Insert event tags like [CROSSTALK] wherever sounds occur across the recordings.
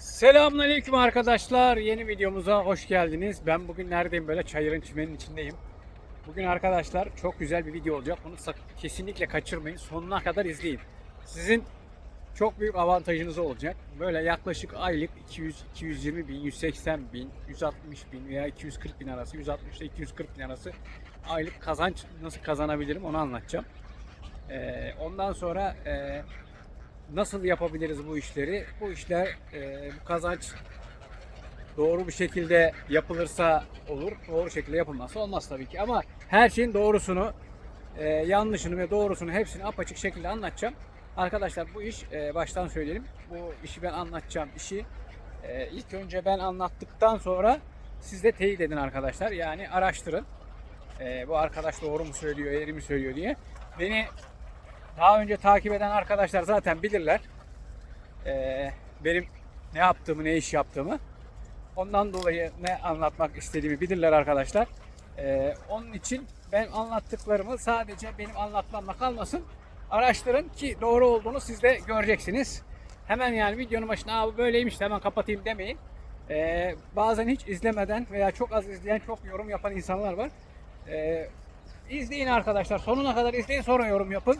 Selamünaleyküm arkadaşlar. Yeni videomuza hoş geldiniz. Ben bugün neredeyim? Böyle çayırın çimenin içindeyim. Bugün arkadaşlar çok güzel bir video olacak. Bunu kesinlikle kaçırmayın. Sonuna kadar izleyin. Sizin çok büyük avantajınız olacak. Böyle yaklaşık aylık 200, 220 bin, 180 bin, 160 bin veya 240 bin arası, 160 ile 240 bin arası aylık kazanç nasıl kazanabilirim onu anlatacağım. Ee, ondan sonra e, nasıl yapabiliriz bu işleri? Bu işler e, bu kazanç doğru bir şekilde yapılırsa olur, doğru şekilde yapılmazsa olmaz tabii ki. Ama her şeyin doğrusunu, e, yanlışını ve doğrusunu hepsini apaçık şekilde anlatacağım. Arkadaşlar bu iş e, baştan söyleyelim. Bu işi ben anlatacağım işi e, ilk önce ben anlattıktan sonra siz de teyit edin arkadaşlar. Yani araştırın. E, bu arkadaş doğru mu söylüyor, eğri mi söylüyor diye. Beni daha önce takip eden arkadaşlar zaten bilirler. Ee, benim ne yaptığımı, ne iş yaptığımı. Ondan dolayı ne anlatmak istediğimi bilirler arkadaşlar. Ee, onun için ben anlattıklarımı sadece benim anlatmamla kalmasın. Araştırın ki doğru olduğunu siz de göreceksiniz. Hemen yani videonun başına Aa, bu böyleymiş de hemen kapatayım demeyin. Ee, bazen hiç izlemeden veya çok az izleyen, çok yorum yapan insanlar var. Ee, izleyin arkadaşlar. Sonuna kadar izleyin sonra yorum yapın.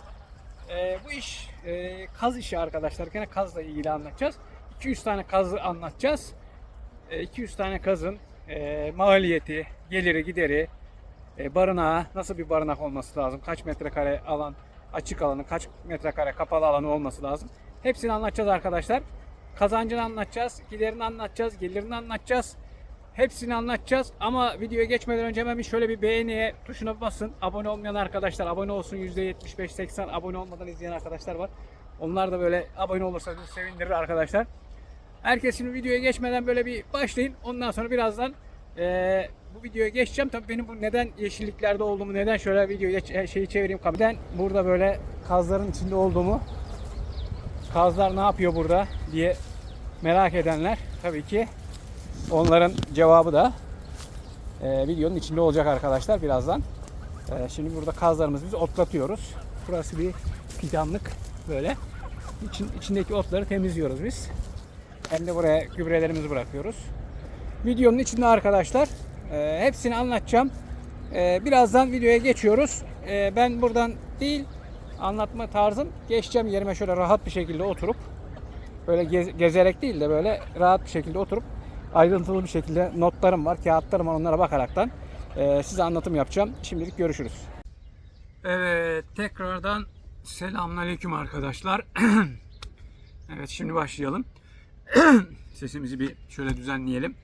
Ee, bu iş e, kaz işi arkadaşlar. Gene kazla ilgili anlatacağız. 200 tane kazı anlatacağız. E, 200 tane kazın e, maliyeti, geliri, gideri, e, barınağı, nasıl bir barınak olması lazım, kaç metrekare alan, açık alanı, kaç metrekare kapalı alanı olması lazım. Hepsini anlatacağız arkadaşlar. Kazancını anlatacağız, giderini anlatacağız, gelirini anlatacağız. Hepsini anlatacağız ama videoya geçmeden önce hemen şöyle bir beğeniye tuşuna basın. Abone olmayan arkadaşlar abone olsun. %75-80 abone olmadan izleyen arkadaşlar var. Onlar da böyle abone olursa bizi sevindirir arkadaşlar. Herkes videoya geçmeden böyle bir başlayın. Ondan sonra birazdan eee, bu videoya geçeceğim. Tabii benim bu neden yeşilliklerde olduğumu, neden şöyle videoyu ç- şeyi çevireyim. Neden burada böyle kazların içinde olduğumu, kazlar ne yapıyor burada diye merak edenler tabii ki Onların cevabı da e, videonun içinde olacak arkadaşlar birazdan. E, şimdi burada kazlarımızı biz otlatıyoruz. Burası bir fidanlık böyle. İçin, içindeki otları temizliyoruz biz. Hem de buraya gübrelerimizi bırakıyoruz. Videonun içinde arkadaşlar e, hepsini anlatacağım. E, birazdan videoya geçiyoruz. E, ben buradan değil anlatma tarzım geçeceğim yerime şöyle rahat bir şekilde oturup böyle gez- gezerek değil de böyle rahat bir şekilde oturup ayrıntılı bir şekilde notlarım var, kağıtlarım var onlara bakaraktan e, size anlatım yapacağım. Şimdilik görüşürüz. Evet, tekrardan selamünaleyküm arkadaşlar. [CLEARS THROAT] evet, şimdi başlayalım. [CLEARS THROAT] Sesimizi bir şöyle düzenleyelim.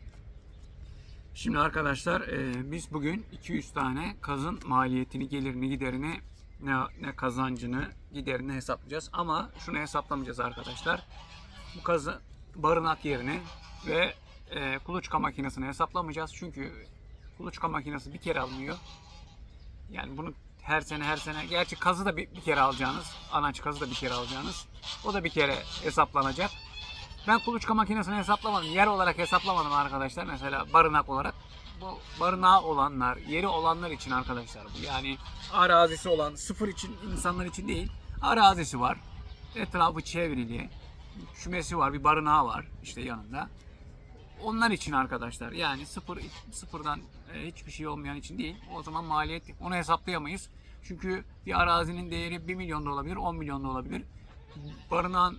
Şimdi arkadaşlar e, biz bugün 200 tane kazın maliyetini, gelirini, giderini, ne, ne kazancını, giderini hesaplayacağız. Ama şunu hesaplamayacağız arkadaşlar. Bu kazı barınak yerini ve e, kuluçka makinesini hesaplamayacağız. Çünkü kuluçka makinesi bir kere alınıyor. Yani bunu her sene her sene gerçi kazı da bir, bir kere alacağınız, anaç kazı da bir kere alacağınız. O da bir kere hesaplanacak. Ben kuluçka makinesini hesaplamadım. Yer olarak hesaplamadım arkadaşlar. Mesela barınak olarak. Bu barınağı olanlar, yeri olanlar için arkadaşlar bu. Yani arazisi olan, sıfır için insanlar için değil. Arazisi var. Etrafı çevrili. Kümesi var, bir barınağı var işte yanında. Onlar için arkadaşlar. Yani sıfır sıfırdan e, hiçbir şey olmayan için değil. O zaman maliyet onu hesaplayamayız. Çünkü bir arazinin değeri 1 milyon da olabilir, 10 milyon da olabilir. Barınağın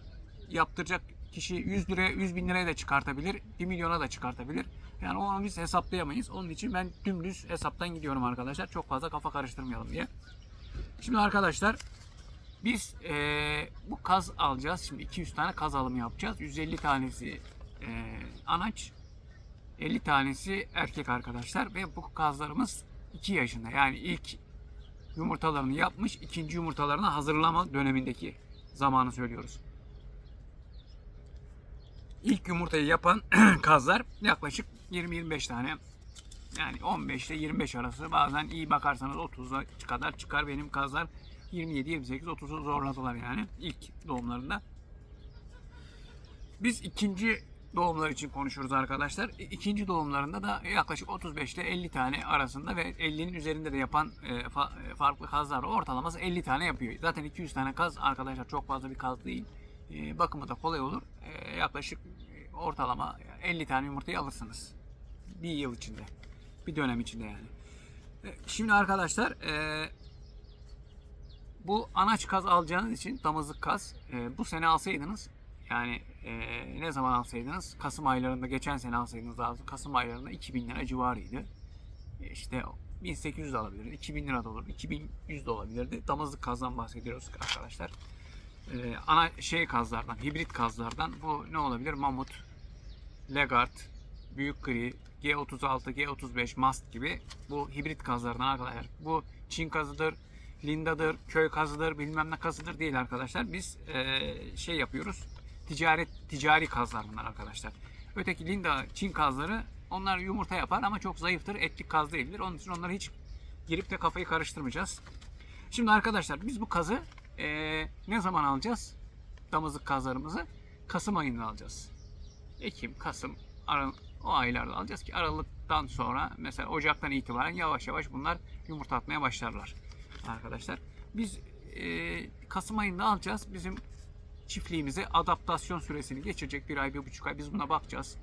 yaptıracak kişi 100 liraya, 100 bin liraya da çıkartabilir, 1 milyona da çıkartabilir. Yani onu biz hesaplayamayız. Onun için ben dümdüz hesaptan gidiyorum arkadaşlar. Çok fazla kafa karıştırmayalım diye. Şimdi arkadaşlar biz eee, bu kaz alacağız. Şimdi 200 tane kaz alımı yapacağız. 150 tanesi eee, anaç, 50 tanesi erkek arkadaşlar ve bu kazlarımız 2 yaşında. Yani ilk yumurtalarını yapmış, ikinci yumurtalarını hazırlama dönemindeki zamanı söylüyoruz. İlk yumurtayı yapan [CLEARS THROAT] kazlar yaklaşık 20-25 tane. Yani 15 ile 25 arası bazen iyi bakarsanız 30'a kadar çıkar benim kazlar 27, 28, 30'u zorladılar yani ilk doğumlarında. Biz ikinci doğumlar için konuşuyoruz arkadaşlar. İkinci doğumlarında da yaklaşık 35 ile 50 tane arasında ve 50'nin üzerinde de yapan e, e, farklı kazlar ortalaması 50 tane yapıyor. Zaten 200 tane kaz arkadaşlar çok fazla bir kaz değil. E, bakımı da kolay olur. Yaklaşık ortalama 50 tane yumurtayı alırsınız. Bir yıl içinde. Bir dönem içinde yani. Şimdi arkadaşlar bu anaç kaz alacağınız için damızlık kaz bu sene alsaydınız yani e, ne zaman alsaydınız Kasım aylarında geçen sene alsaydınız lazım Kasım aylarında 2000 lira civarıydı. E, işte 1800 de alabilirdi, 2000 lira da olur, 2100 de olabilirdi. Damızlık kazdan bahsediyoruz arkadaşlar. E, ana şey kazlardan, hibrit kazlardan bu ne olabilir? Mamut, Legard, Büyük Gri, G36, G35, Mast gibi bu hibrit kazlardan arkadaşlar. Bu Çin kazıdır, Linda'dır, köy kazıdır, bilmem ne kazıdır değil arkadaşlar. Biz eee, şey yapıyoruz. Ticaret ticari kazlar bunlar arkadaşlar. Öteki Linda Çin kazları onlar yumurta yapar ama çok zayıftır. Etlik kaz değildir. Onun için onları hiç girip de kafayı karıştırmayacağız. Şimdi arkadaşlar biz bu kazı eee, ne zaman alacağız? Damızlık kazlarımızı Kasım ayında alacağız. Ekim, Kasım, Aralık o aylarda alacağız ki Aralık'tan sonra mesela Ocak'tan itibaren yavaş yavaş bunlar yumurta atmaya başlarlar arkadaşlar. Biz e, Kasım ayında alacağız. Bizim çiftliğimize adaptasyon süresini geçirecek bir ay, bir buçuk ay biz buna bakacağız.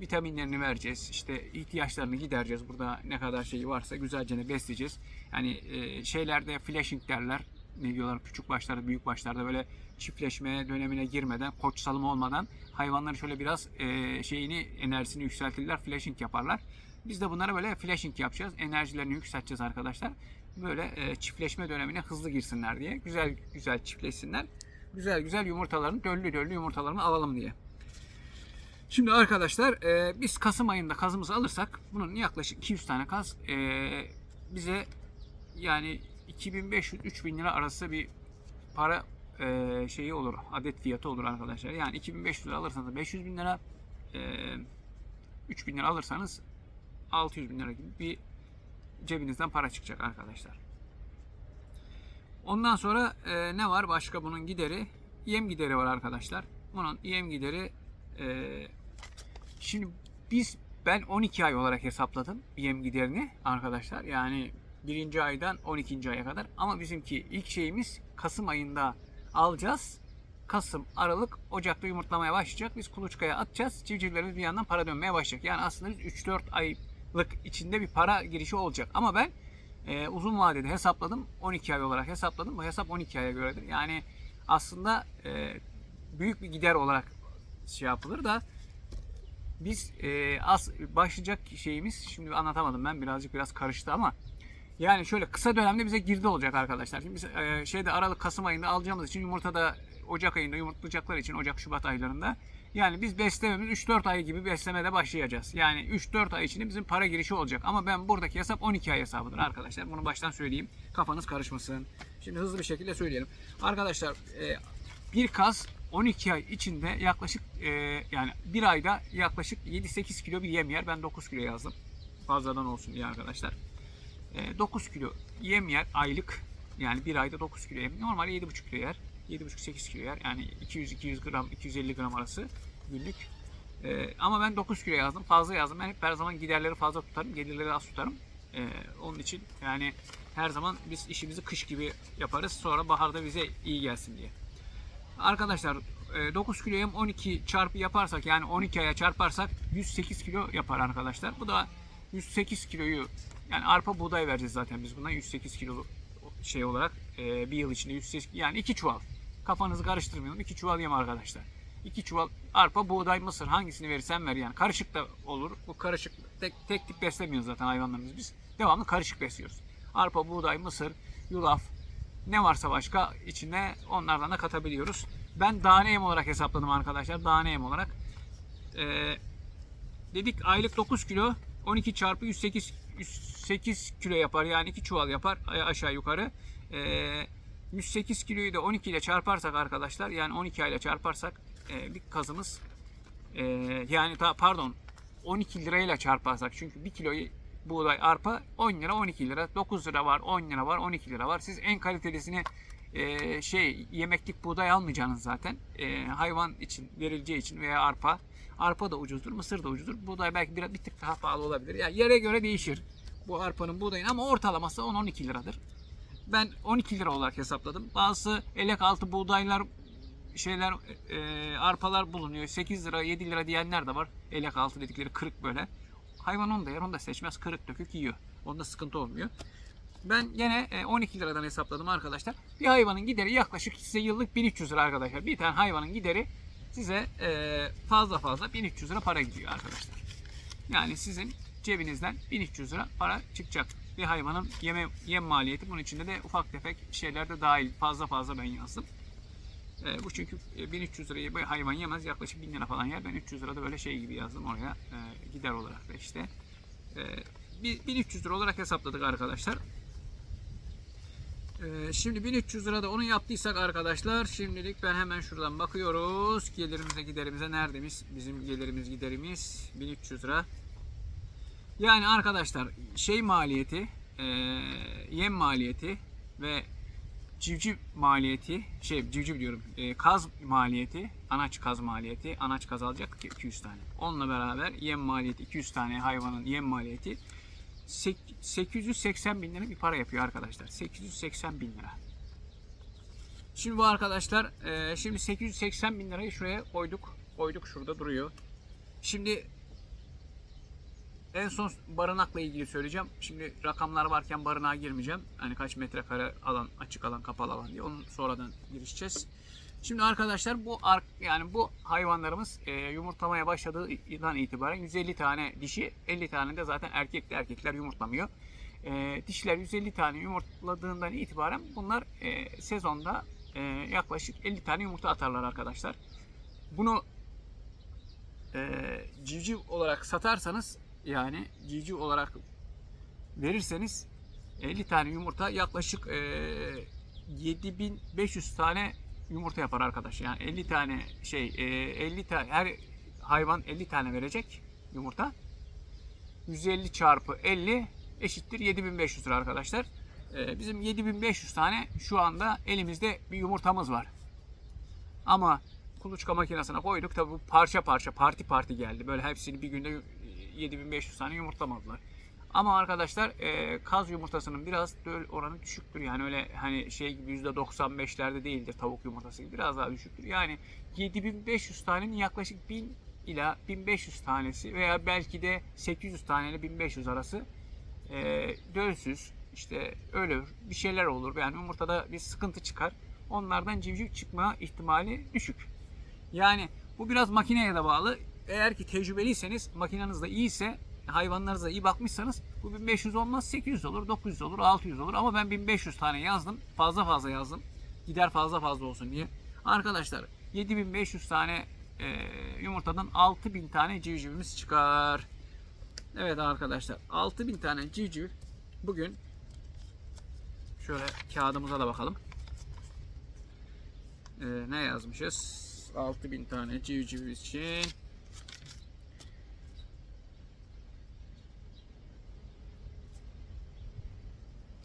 Vitaminlerini vereceğiz. işte ihtiyaçlarını gidereceğiz. Burada ne kadar şeyi varsa güzelce besleyeceğiz. Yani e, şeylerde flashing derler. Ne diyorlar küçük başlarda, büyük başlarda böyle çiftleşme dönemine girmeden, koç salımı olmadan hayvanların şöyle biraz e, şeyini, enerjisini yükseltirler, flashing yaparlar. Biz de bunlara böyle flashing yapacağız. Enerjilerini yükselteceğiz arkadaşlar. Böyle e, çiftleşme dönemine hızlı girsinler diye. Güzel güzel çiftleşsinler. Güzel güzel yumurtalarını, döllü döllü yumurtalarını alalım diye. Şimdi arkadaşlar e, biz Kasım ayında kazımızı alırsak bunun yaklaşık 200 tane kaz e, bize yani 2500-3000 lira arası bir para e, şeyi olur. Adet fiyatı olur arkadaşlar. Yani 2500 lira alırsanız 500 bin lira e, 3000 lira alırsanız 600 bin lira gibi bir cebinizden para çıkacak arkadaşlar. Ondan sonra e, ne var başka bunun gideri? Yem gideri var arkadaşlar. Bunun yem gideri e, şimdi biz ben 12 ay olarak hesapladım yem giderini arkadaşlar. Yani birinci aydan 12. aya kadar. Ama bizimki ilk şeyimiz Kasım ayında alacağız. Kasım, Aralık, Ocak'ta yumurtlamaya başlayacak. Biz kuluçkaya atacağız. Civcivlerimiz bir yandan para dönmeye başlayacak. Yani aslında biz 3-4 aylık içinde bir para girişi olacak. Ama ben e, uzun vadede hesapladım. 12 ay olarak hesapladım. Bu hesap 12 aya göredir. Yani aslında e, büyük bir gider olarak şey yapılır da biz e, az başlayacak şeyimiz şimdi anlatamadım ben birazcık biraz karıştı ama yani şöyle kısa dönemde bize girdi olacak arkadaşlar. Şimdi biz e, şeyde Aralık Kasım ayında alacağımız için yumurta da Ocak ayında yumurtlayacaklar için Ocak Şubat aylarında yani biz beslememiz 3-4 ay gibi beslemede başlayacağız. Yani 3-4 ay içinde bizim para girişi olacak. Ama ben buradaki hesap 12 ay hesabıdır arkadaşlar. Bunu baştan söyleyeyim. Kafanız karışmasın. Şimdi hızlı bir şekilde söyleyelim. Arkadaşlar e, bir kaz 12 ay içinde yaklaşık e, yani bir ayda yaklaşık 7-8 kilo bir yem yer. Ben 9 kilo yazdım. Fazladan olsun diye arkadaşlar. E, 9 kilo yem yer aylık. Yani bir ayda 9 kilo yem. Normalde 7,5 kilo yer. 7,5-8 kilo yer. Yani 200-200 gram, 250 gram arası günlük. E, ama ben 9 kilo yazdım. Fazla yazdım. Ben hep her zaman giderleri fazla tutarım. Gelirleri az tutarım. E, onun için yani her zaman biz işimizi kış gibi yaparız. Sonra baharda bize iyi gelsin diye. Arkadaşlar e, 9 kilo yem 12 çarpı yaparsak yani 12 aya çarparsak 108 kilo yapar arkadaşlar. Bu da 108 kiloyu yani arpa buğday vereceğiz zaten biz buna 108 kilo şey olarak e, bir yıl içinde 108 yani 2 çuval. Kafanızı karıştırmayalım. 2 çuval yem arkadaşlar. 2 çuval arpa, buğday, mısır hangisini verirsen ver yani. Karışık da olur. Bu karışık tek, tek tip beslemiyoruz zaten hayvanlarımız biz. Devamlı karışık besliyoruz. Arpa, buğday, mısır, yulaf, ne varsa başka içine onlardan da katabiliyoruz. Ben tane yem olarak hesapladım arkadaşlar. Tane yem olarak. Ee, dedik aylık 9 kilo 12 çarpı 108 108 kilo yapar. Yani 2 çuval yapar aşağı yukarı. Ee, 108 kiloyu da 12 ile çarparsak arkadaşlar yani 12 ile çarparsak e, bir kazımız. E, yani ta, pardon 12 lirayla çarparsak çünkü 1 kiloyu buğday arpa 10 lira 12 lira. 9 lira var 10 lira var 12 lira var. Siz en kalitelisini e, şey yemeklik buğday almayacaksınız zaten. E, hayvan için verileceği için veya arpa. Arpa da ucuzdur mısır da ucuzdur. Buğday belki biraz bir tık daha pahalı olabilir. Yani yere göre değişir bu arpanın buğdayın ama ortalaması 10-12 liradır. Ben 12 lira olarak hesapladım. Bazı elek altı buğdaylar şeyler e, arpalar bulunuyor. 8 lira 7 lira diyenler de var. Elek altı dedikleri kırık böyle. Hayvan onu da yer onu da seçmez. Kırık dökük yiyor. Onda sıkıntı olmuyor. Ben yine e, 12 liradan hesapladım arkadaşlar. Bir hayvanın gideri yaklaşık size yıllık 1300 lira arkadaşlar. Bir tane hayvanın gideri size e, fazla fazla 1300 lira para gidiyor arkadaşlar. Yani sizin cebinizden 1300 lira para çıkacak. Bir hayvanın yeme, yem maliyeti bunun içinde de ufak tefek şeyler de dahil. Fazla fazla ben yazdım. E, bu çünkü e, 1300 lirayı bir hayvan yemez. Yaklaşık 1000 lira falan yer. Ben 300 lira da böyle şey gibi yazdım oraya. E, gider olarak da işte. E, bir- 1300 lira olarak hesapladık arkadaşlar. Ee, şimdi 1300 lira da onu yaptıysak arkadaşlar şimdilik ben hemen şuradan bakıyoruz. Gelirimize giderimize neredeymiş? Bizim gelirimiz giderimiz 1300 lira. Yani arkadaşlar şey maliyeti, e, yem maliyeti ve civciv maliyeti, şey civciv diyorum, e, kaz maliyeti, anaç kaz maliyeti, anaç kaz alacak ki 200 tane. Onunla beraber yem maliyeti 200 tane hayvanın yem maliyeti sek- 880 bin lira bir para yapıyor arkadaşlar. 880 bin lira. Şimdi bu arkadaşlar e, şimdi 880 bin lirayı şuraya koyduk. Koyduk şurada duruyor. Şimdi en son barınakla ilgili söyleyeceğim. Şimdi rakamlar varken barınağa girmeyeceğim. Hani kaç metrekare alan, açık alan, kapalı alan diye. Onun sonradan girişeceğiz. Şimdi arkadaşlar bu yani bu hayvanlarımız e, yumurtlamaya başladığından itibaren 150 tane dişi, 50 tane de zaten erkekli erkekler yumurtlamıyor. E, dişiler 150 tane yumurtladığından itibaren bunlar e, sezonda e, yaklaşık 50 tane yumurta atarlar arkadaşlar. Bunu e, civciv olarak satarsanız yani civciv olarak verirseniz 50 tane yumurta yaklaşık e, 7500 tane yumurta yapar arkadaş. Yani 50 tane şey e, 50 tane her hayvan 50 tane verecek yumurta. 150 çarpı 50 eşittir 7500 lira arkadaşlar. E, bizim 7500 tane şu anda elimizde bir yumurtamız var. Ama kuluçka makinesine koyduk. Tabi bu parça parça parti parti geldi. Böyle hepsini bir günde 7500 tane yumurtlamadılar. Ama arkadaşlar e, kaz yumurtasının biraz döl oranı düşüktür. Yani öyle hani şey gibi %95'lerde değildir tavuk yumurtası gibi biraz daha düşüktür. Yani 7500 tanenin yaklaşık 1000 ila 1500 tanesi veya belki de 800 tane ile 1500 arası e, dölsüz işte ölür bir şeyler olur. Yani yumurtada bir sıkıntı çıkar. Onlardan civciv çıkma ihtimali düşük. Yani bu biraz makineye de bağlı. Eğer ki tecrübeliyseniz makineniz de iyiyse hayvanlarınıza iyi bakmışsanız bu 1500 olmaz 800 olur 900 olur 600 olur. Ama ben 1500 tane yazdım fazla fazla yazdım. Gider fazla fazla olsun diye. Arkadaşlar 7500 tane e, yumurtadan 6000 tane civcivimiz çıkar. Evet arkadaşlar 6000 tane civciv bugün şöyle kağıdımıza da bakalım. E, ne yazmışız? 6000 tane civciv için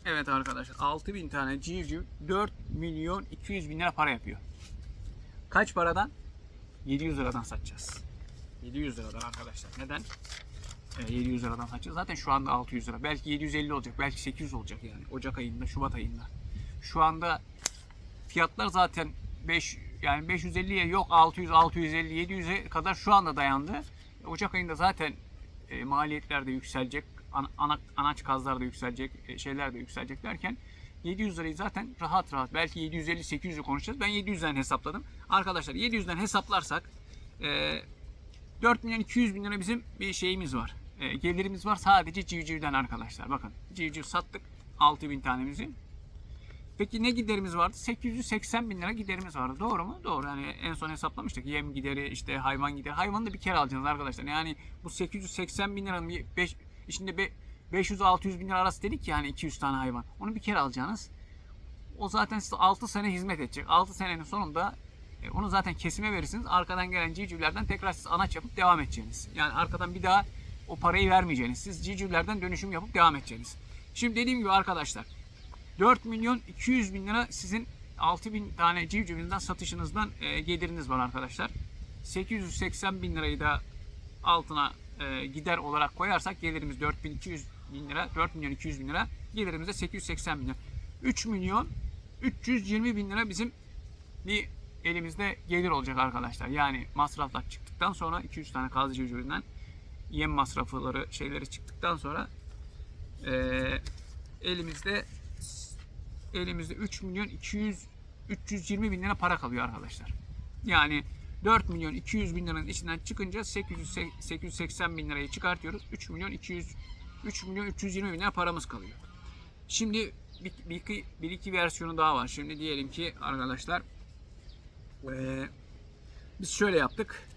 Evet arkadaşlar 6000 tane civciv 4 milyon 200 bin lira para yapıyor. Kaç paradan? 700 liradan satacağız. 700 liradan arkadaşlar. Neden? Ee, 700 liradan satacağız. Zaten şu anda 600 lira. Belki 750 olacak. Belki 800 olacak yani. Ocak ayında, Şubat ayında. Şu anda fiyatlar zaten 5 yani 550'ye yok 600, 650, 700'e kadar şu anda dayandı. Ocak ayında zaten e, maliyetler de yükselecek ana, ana, anaç kazlar da yükselecek, e, şeyler de yükselecek derken 700 lirayı zaten rahat rahat belki 750-800'ü konuşacağız. Ben 700'den hesapladım. Arkadaşlar 700'den hesaplarsak e, 4 milyon 200 bin lira bizim bir şeyimiz var. E, gelirimiz var sadece civcivden arkadaşlar. Bakın civciv sattık 6 bin tanemizi. Peki ne giderimiz vardı? 880 bin lira giderimiz vardı. Doğru mu? Doğru. Yani en son hesaplamıştık. Yem gideri, işte hayvan gideri. Hayvanı da bir kere alacaksınız arkadaşlar. Yani bu 880 bin liranın 5, Şimdi 500-600 bin lira arası dedik yani 200 tane hayvan. Onu bir kere alacaksınız. O zaten size 6 sene hizmet edecek. 6 senenin sonunda e, onu zaten kesime verirsiniz. Arkadan gelen civcivlerden tekrar siz anaç yapıp devam edeceksiniz. Yani arkadan bir daha o parayı vermeyeceğiniz. Siz civcivlerden dönüşüm yapıp devam edeceksiniz. Şimdi dediğim gibi arkadaşlar 4 milyon 200 bin lira sizin 6 bin tane civcivinizden satışınızdan e, geliriniz var arkadaşlar. 880 bin lirayı da altına e, gider olarak koyarsak gelirimiz 4200 bin lira, 4 milyon 200 bin lira. Gelirimiz de 880 bin lira. 3 milyon 320 bin lira bizim bir elimizde gelir olacak arkadaşlar. Yani masraflar çıktıktan sonra 200 tane kazı civcivinden yem masrafları şeyleri çıktıktan sonra eee, elimizde elimizde 3 milyon 200 320 bin lira para kalıyor arkadaşlar. Yani 4 milyon 200 bin liranın içinden çıkınca 800, 880 bin lirayı çıkartıyoruz. 3 milyon 200 3 milyon 320 bin lira paramız kalıyor. Şimdi bir, bir, iki, bir iki versiyonu daha var. Şimdi diyelim ki arkadaşlar eee, biz şöyle yaptık.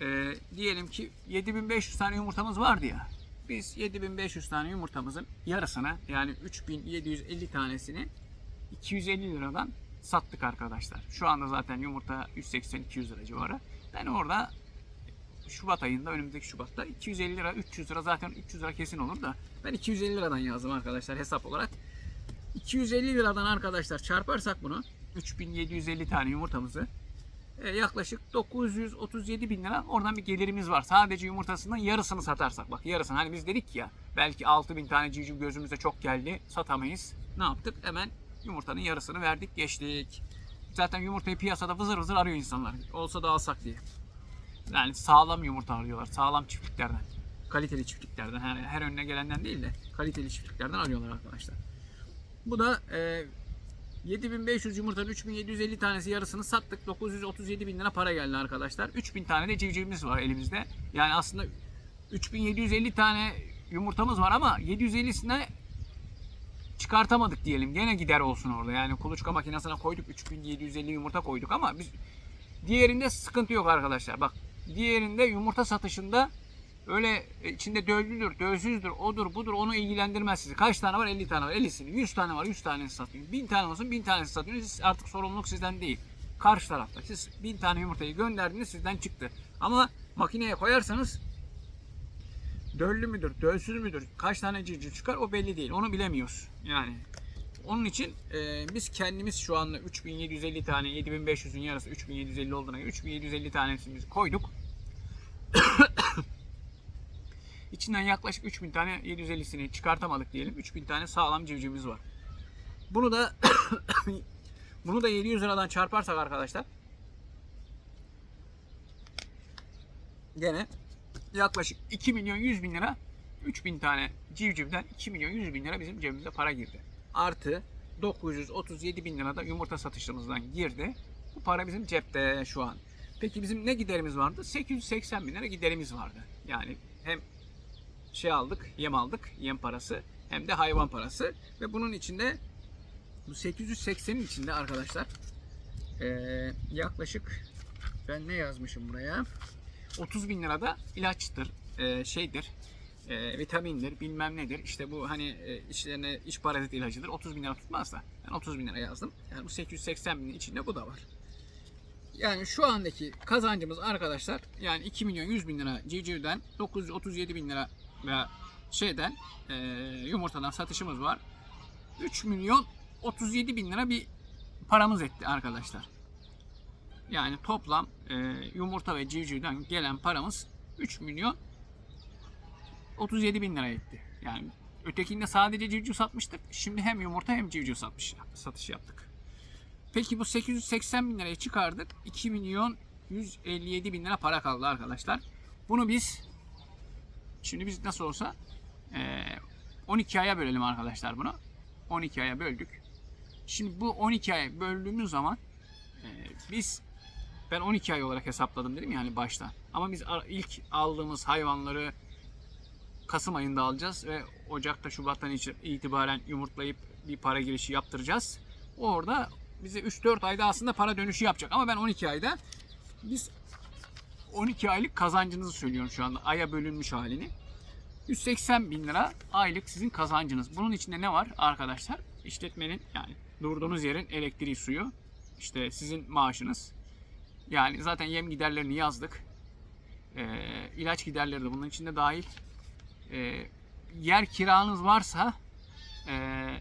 Eee, diyelim ki 7500 tane yumurtamız vardı ya. Biz 7500 tane yumurtamızın yarısını yani 3750 tanesini 250 liradan sattık arkadaşlar. Şu anda zaten yumurta 180-200 lira civarı. Ben orada Şubat ayında önümüzdeki Şubat'ta 250 lira 300 lira zaten 300 lira kesin olur da ben 250 liradan yazdım arkadaşlar hesap olarak. 250 liradan arkadaşlar çarparsak bunu 3750 tane yumurtamızı e, yaklaşık 937 bin lira oradan bir gelirimiz var. Sadece yumurtasının yarısını satarsak bak yarısını hani biz dedik ya belki 6 bin tane civciv gözümüze çok geldi satamayız. Ne yaptık? Hemen yumurtanın yarısını verdik geçtik. Zaten yumurtayı piyasada vızır vızır arıyor insanlar. Olsa da alsak diye. Yani sağlam yumurta arıyorlar. Sağlam çiftliklerden. Kaliteli çiftliklerden. Her, her önüne gelenden değil de kaliteli çiftliklerden arıyorlar arkadaşlar. Bu da e, 7500 yumurtanın 3750 tanesi yarısını sattık. 937 bin lira para geldi arkadaşlar. 3000 tane de civcivimiz var elimizde. Yani aslında 3750 tane yumurtamız var ama 750'sine çıkartamadık diyelim. Gene gider olsun orada. Yani kuluçka makinesine koyduk 3750 yumurta koyduk ama biz diğerinde sıkıntı yok arkadaşlar. Bak diğerinde yumurta satışında öyle içinde döllüdür, dölsüzdür, odur, budur onu ilgilendirmez sizi. Kaç tane var? 50 tane var. 50'sini. 100 tane var. 100 tanesini satıyorsunuz. 1000 tane olsun 1000 tanesini satıyorsunuz. Siz artık sorumluluk sizden değil. Karşı tarafta. Siz 1000 tane yumurtayı gönderdiniz sizden çıktı. Ama makineye koyarsanız döllü müdür, dölsüz müdür, kaç tane civciv çıkar o belli değil. Onu bilemiyoruz. Yani onun için e, biz kendimiz şu anda 3750 tane 7500'ün yarısı 3750 olduğuna göre 3750 tanesini koyduk. [COUGHS] İçinden yaklaşık 3000 tane 750'sini çıkartamadık diyelim. 3000 tane sağlam civcivimiz var. Bunu da [COUGHS] bunu da 700 liradan çarparsak arkadaşlar gene yaklaşık 2 milyon 100 bin lira 3000 tane civcivden 2 milyon 100 bin lira bizim cebimize para girdi. Artı 937 bin lira da yumurta satışımızdan girdi. Bu para bizim cepte şu an. Peki bizim ne giderimiz vardı? 880 bin lira giderimiz vardı. Yani hem şey aldık, yem aldık, yem parası hem de hayvan parası. Ve bunun içinde bu 880'in içinde arkadaşlar eee, yaklaşık ben ne yazmışım buraya? 30 bin lira da ilaçtır, eee, şeydir, eee, vitamindir, bilmem nedir. İşte bu hani eee, içlerine iç parazit ilacıdır. 30 bin lira tutmaz da ben 30 bin lira yazdım. Yani bu 880 binin içinde bu da var. Yani şu andaki kazancımız arkadaşlar yani 2 milyon 100 bin lira civcivden 937 bin lira ve şeyden eee, yumurtadan satışımız var. 3 milyon 37 bin lira bir paramız etti arkadaşlar. Yani toplam e, yumurta ve civcivden gelen paramız 3 milyon 37 bin lira etti. Yani ötekinde sadece civciv satmıştık. Şimdi hem yumurta hem civciv satmış, satış yaptık. Peki bu 880 bin lirayı çıkardık. 2 milyon 157 bin lira para kaldı arkadaşlar. Bunu biz şimdi biz nasıl olsa e, 12 aya bölelim arkadaşlar bunu. 12 aya böldük. Şimdi bu 12 aya böldüğümüz zaman e, biz ben 12 ay olarak hesapladım dedim yani baştan. Ama biz ilk aldığımız hayvanları Kasım ayında alacağız ve Ocak'ta Şubat'tan itibaren yumurtlayıp bir para girişi yaptıracağız. Orada bize 3-4 ayda aslında para dönüşü yapacak. Ama ben 12 ayda biz 12 aylık kazancınızı söylüyorum şu anda. Aya bölünmüş halini. 180 bin lira aylık sizin kazancınız. Bunun içinde ne var arkadaşlar? İşletmenin yani durduğunuz yerin elektriği suyu. işte sizin maaşınız. Yani zaten yem giderlerini yazdık. Ee, ilaç giderleri de bunun içinde dahil. Ee, yer kiranız varsa ee,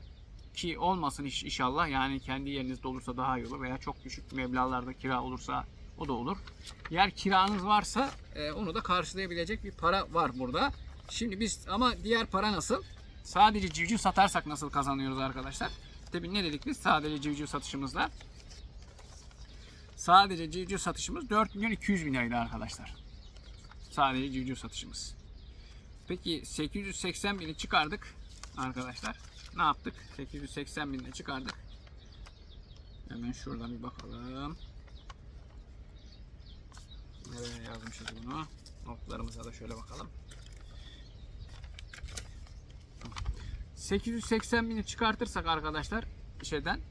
ki olmasın iş, inşallah yani kendi yerinizde olursa daha iyi olur veya çok düşük meblağlarda kira olursa o da olur. Yer kiranız varsa e, onu da karşılayabilecek bir para var burada. Şimdi biz ama diğer para nasıl? Sadece civciv satarsak nasıl kazanıyoruz arkadaşlar? Tabii ne dedik biz? Sadece civciv satışımızda Sadece civciv satışımız 4 milyon 200 bin liraydı arkadaşlar. Sadece civciv satışımız. Peki 880 bini çıkardık arkadaşlar. Ne yaptık? 880 bini çıkardık. Hemen şuradan bir bakalım. Nereye yazmışız bunu? Notlarımıza da şöyle bakalım. 880 bini çıkartırsak arkadaşlar şeyden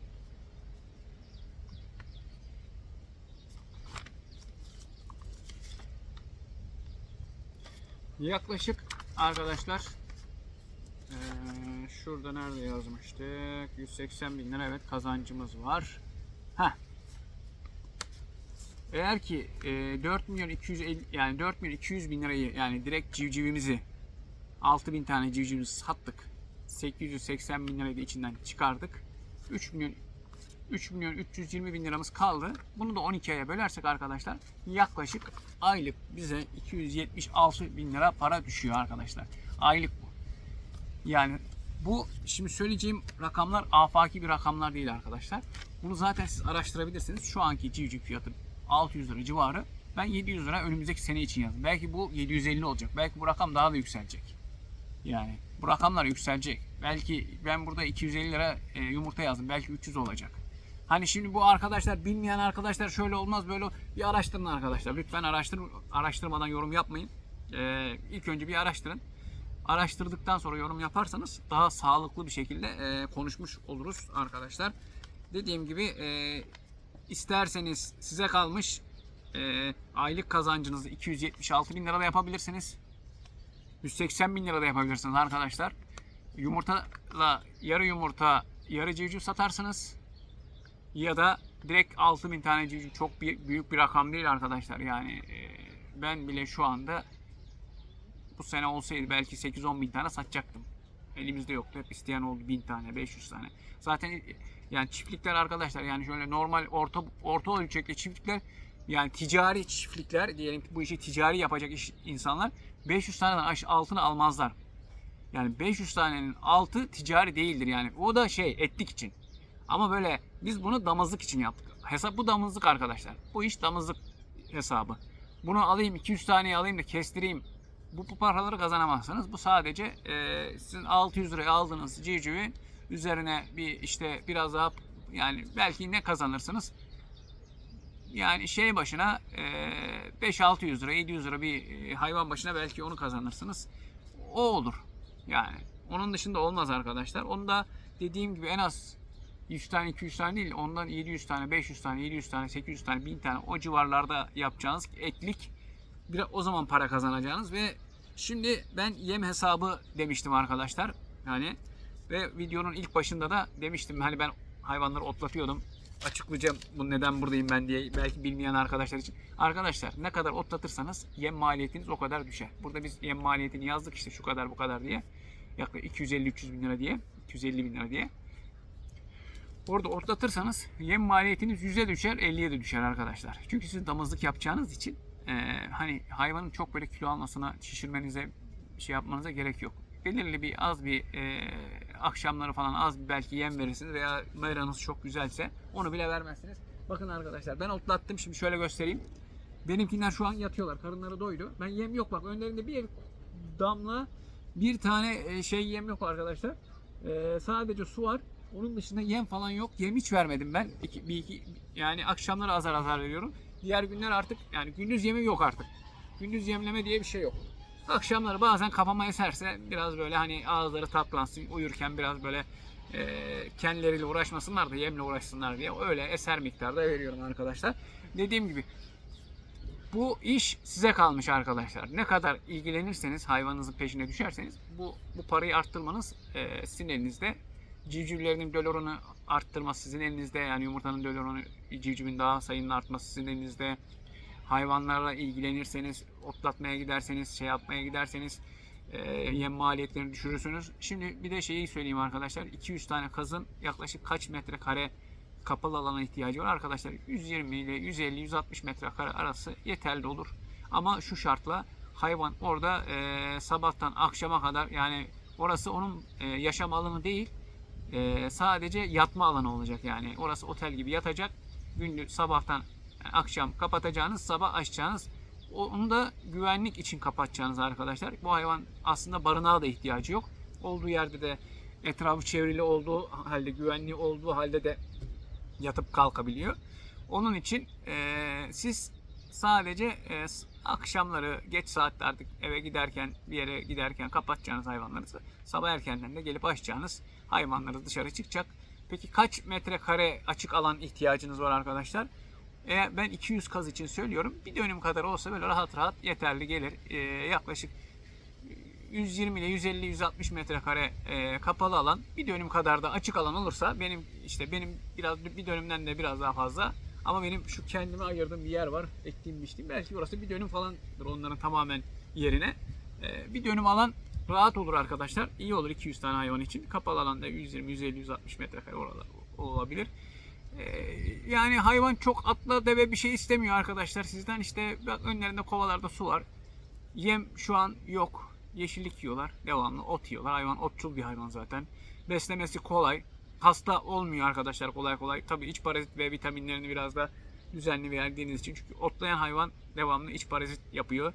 yaklaşık arkadaşlar eee, şurada nerede yazmıştık 180 bin lira evet kazancımız var Heh. Eğer ki eee 4 milyon 250 yani 4 milyon 200 bin lirayı yani direkt civcivimizi 6000 tane civcivimizi sattık. 880 bin lirayı da içinden çıkardık. 3 milyon 3 milyon 320 bin liramız kaldı. Bunu da 12 aya bölersek arkadaşlar yaklaşık aylık bize 276 bin lira para düşüyor arkadaşlar. Aylık bu. Yani bu şimdi söyleyeceğim rakamlar afaki bir rakamlar değil arkadaşlar. Bunu zaten siz araştırabilirsiniz. Şu anki civciv fiyatı 600 lira civarı. Ben 700 lira önümüzdeki sene için yazdım. Belki bu 750 olacak. Belki bu rakam daha da yükselecek. Yani bu rakamlar yükselecek. Belki ben burada 250 lira e, yumurta yazdım. Belki 300 olacak. Hani şimdi bu arkadaşlar bilmeyen arkadaşlar şöyle olmaz böyle bir araştırın arkadaşlar. Lütfen araştır araştırmadan yorum yapmayın. Ee, ilk önce bir araştırın. Araştırdıktan sonra yorum yaparsanız daha sağlıklı bir şekilde e, konuşmuş oluruz arkadaşlar. Dediğim gibi e, isterseniz size kalmış e, aylık kazancınızı 276 bin lirada yapabilirsiniz. 180 bin lirada yapabilirsiniz arkadaşlar. Yumurtayla yarı yumurta yarı civciv satarsınız. Ya da direkt 6000 tane civciv çok büyük, bir rakam değil arkadaşlar. Yani e, ben bile şu anda bu sene olsaydı belki 8-10 bin tane satacaktım. Elimizde yoktu. Hep isteyen oldu 1000 tane, 500 tane. Zaten e, yani çiftlikler arkadaşlar yani şöyle normal orta orta ölçekli çiftlikler yani ticari çiftlikler diyelim ki bu işi ticari yapacak iş, insanlar 500 taneden aş- altını almazlar. Yani 500 tanenin altı ticari değildir yani. O da şey etlik için. Ama böyle biz bunu damızlık için yaptık. Hesap bu damızlık arkadaşlar. Bu iş damızlık hesabı. Bunu alayım 200 taneyi alayım da kestireyim. Bu, bu paraları kazanamazsınız. Bu sadece e, sizin 600 liraya aldığınız civcivi üzerine bir işte biraz daha yani belki ne kazanırsınız? Yani şey başına e, 5-600 lira 700 lira bir e, hayvan başına belki onu kazanırsınız. O olur. Yani onun dışında olmaz arkadaşlar. Onu da dediğim gibi en az 100 tane 200 tane değil ondan 700 tane 500 tane 700 tane 800 tane 1000 tane o civarlarda yapacağınız eklik bir o zaman para kazanacağınız ve şimdi ben yem hesabı demiştim arkadaşlar. Yani ve videonun ilk başında da demiştim hani ben hayvanları otlatıyordum. Açıklayacağım bu neden buradayım ben diye belki bilmeyen arkadaşlar için. Arkadaşlar ne kadar otlatırsanız yem maliyetiniz o kadar düşer. Burada biz yem maliyetini yazdık işte şu kadar bu kadar diye. Yaklaşık 250-300 bin lira diye. 250 bin lira diye. Orada otlatırsanız yem maliyetiniz 100'e düşer 50'ye de düşer arkadaşlar. Çünkü siz damızlık yapacağınız için e, hani hayvanın çok böyle kilo almasına şişirmenize şey yapmanıza gerek yok. Belirli bir az bir e, akşamları falan az bir belki yem verirsiniz veya meranız çok güzelse onu bile vermezsiniz. Bakın arkadaşlar ben otlattım şimdi şöyle göstereyim. Benimkiler şu an yatıyorlar. Karınları doydu. Ben yem yok bak önlerinde bir damla bir tane e, şey yem yok arkadaşlar. E, sadece su var. Onun dışında yem falan yok. Yem hiç vermedim ben. İki, bir iki, yani akşamları azar azar veriyorum. Diğer günler artık yani gündüz yemi yok artık. Gündüz yemleme diye bir şey yok. Akşamları bazen kafama eserse biraz böyle hani ağızları tatlansın uyurken biraz böyle e, kendileriyle uğraşmasınlar da yemle uğraşsınlar diye öyle eser miktarda veriyorum arkadaşlar. Dediğim gibi bu iş size kalmış arkadaşlar. Ne kadar ilgilenirseniz hayvanınızın peşine düşerseniz bu bu parayı arttırmanız e, sizin elinizde. Civcivlerinin dölorunu arttırması sizin elinizde. Yani yumurtanın dölorunu civcivin daha sayının artması sizin elinizde. Hayvanlarla ilgilenirseniz, otlatmaya giderseniz, şey yapmaya giderseniz e, yem maliyetlerini düşürürsünüz. Şimdi bir de şeyi söyleyeyim arkadaşlar. 200 tane kazın yaklaşık kaç metrekare kapalı alana ihtiyacı var arkadaşlar. 120 ile 150 160 metrekare arası yeterli olur. Ama şu şartla hayvan orada e, sabahtan akşama kadar yani orası onun e, yaşam alanı değil. E, sadece yatma alanı olacak yani. Orası otel gibi yatacak. Gündüz sabahtan Yani akşam kapatacağınız, sabah açacağınız. Onu da güvenlik için kapatacağınız arkadaşlar. Bu hayvan aslında barınağa da ihtiyacı yok. Olduğu yerde de etrafı çevrili olduğu halde, güvenli olduğu halde de yatıp kalkabiliyor. Onun için eee, siz sadece s- akşamları geç saatte artık eve giderken bir yere giderken kapatacağınız hayvanlarınızı sabah erkenden de gelip açacağınız hayvanlarınız dışarı çıkacak. Peki kaç metrekare açık alan ihtiyacınız var arkadaşlar? Eğer ben 200 kaz için söylüyorum. Bir dönüm kadar olsa böyle rahat rahat yeterli gelir. Eee, yaklaşık 120 ile 150 160 metrekare e, kapalı alan bir dönüm kadar da açık alan olursa benim işte benim biraz bir dönümden de biraz daha fazla ama benim şu kendime ayırdığım bir yer var ektiğim biçtiğim belki orası bir dönüm falandır onların tamamen yerine E, bir dönüm alan rahat olur arkadaşlar iyi olur 200 tane hayvan için kapalı alanda 120 150 160 metrekare oralar olabilir. Ee, yani hayvan çok atla deve bir şey istemiyor arkadaşlar sizden işte bak önlerinde kovalarda su var Yem şu an yok. Yeşillik yiyorlar. Devamlı ot yiyorlar. Hayvan otçul bir hayvan zaten. Beslemesi kolay. Hasta olmuyor arkadaşlar kolay kolay. Tabii iç parazit ve vitaminlerini biraz da düzenli verdiğiniz için. Çünkü otlayan hayvan devamlı iç parazit yapıyor.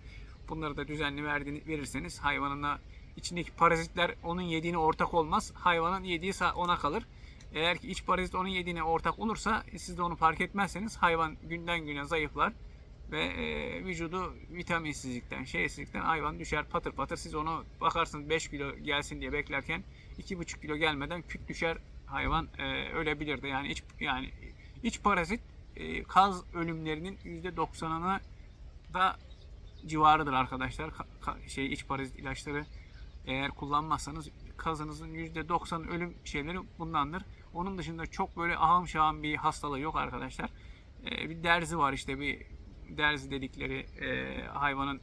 Bunları da düzenli verdiğini, verirseniz hayvanına içindeki parazitler onun yediğine ortak olmaz. Hayvanın yediği ona kalır. Eğer ki iç parazit onun yediğine ortak olursa siz de onu fark etmezseniz hayvan günden güne zayıflar ve e, vücudu vitaminsizlikten, şeysizlikten hayvan düşer patır patır. Siz onu bakarsınız 5 kilo gelsin diye beklerken 2,5 kilo gelmeden küt düşer hayvan e, ölebilir de. Yani iç yani iç parazit e, kaz ölümlerinin %90'ını da civarıdır arkadaşlar. Ka- ka- şey iç parazit ilaçları eğer kullanmazsanız kazınızın %90 ölüm şeyleri bundandır. Onun dışında çok böyle ahım şahım bir hastalığı yok arkadaşlar. E, bir derzi var işte bir derzi dedikleri e, hayvanın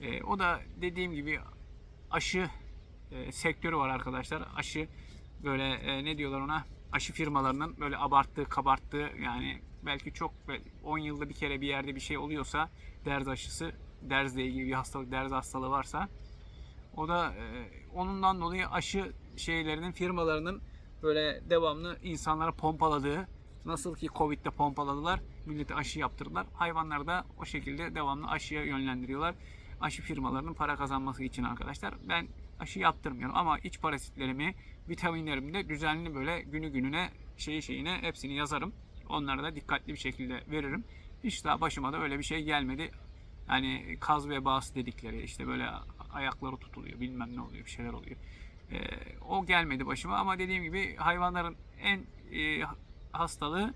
e, o da dediğim gibi aşı e, sektörü var arkadaşlar. Aşı böyle e, ne diyorlar ona? Aşı firmalarının böyle abarttığı, kabarttığı yani belki çok böyle 10 yılda bir kere bir yerde bir şey oluyorsa derz aşısı, derzle ilgili bir hastalık, derz hastalığı varsa o da e, onundan dolayı aşı şeylerinin firmalarının böyle devamlı insanlara pompaladığı nasıl ki Covid'de pompaladılar millete aşı yaptırdılar. Hayvanları da o şekilde devamlı aşıya yönlendiriyorlar. Aşı firmalarının para kazanması için arkadaşlar. Ben aşı yaptırmıyorum ama iç parazitlerimi, vitaminlerimi de düzenli böyle günü gününe şeyi şeyine hepsini yazarım. Onları da dikkatli bir şekilde veririm. Hiç daha başıma da öyle bir şey gelmedi. Yani kaz vebası dedikleri işte böyle ayakları tutuluyor bilmem ne oluyor bir şeyler oluyor. Ee, o gelmedi başıma ama dediğim gibi hayvanların en e, hastalığı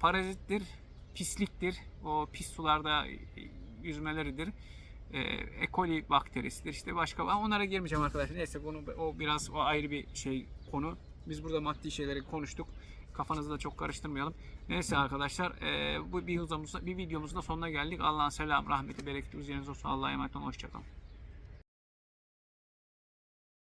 parazittir, pisliktir. O pis sularda e, yüzmeleridir. E, E. coli bakterisidir. İşte başka ama onlara girmeyeceğim arkadaşlar. Neyse bunu o biraz o ayrı bir şey konu. Biz burada maddi şeyleri konuştuk. Kafanızı da çok karıştırmayalım. Neyse arkadaşlar e, bu bir videomuzda, bir videomuzun da sonuna geldik. Allah'ın selam, rahmeti, bereketi üzerinize olsun. Allah'a emanet olun. Hoşçakalın.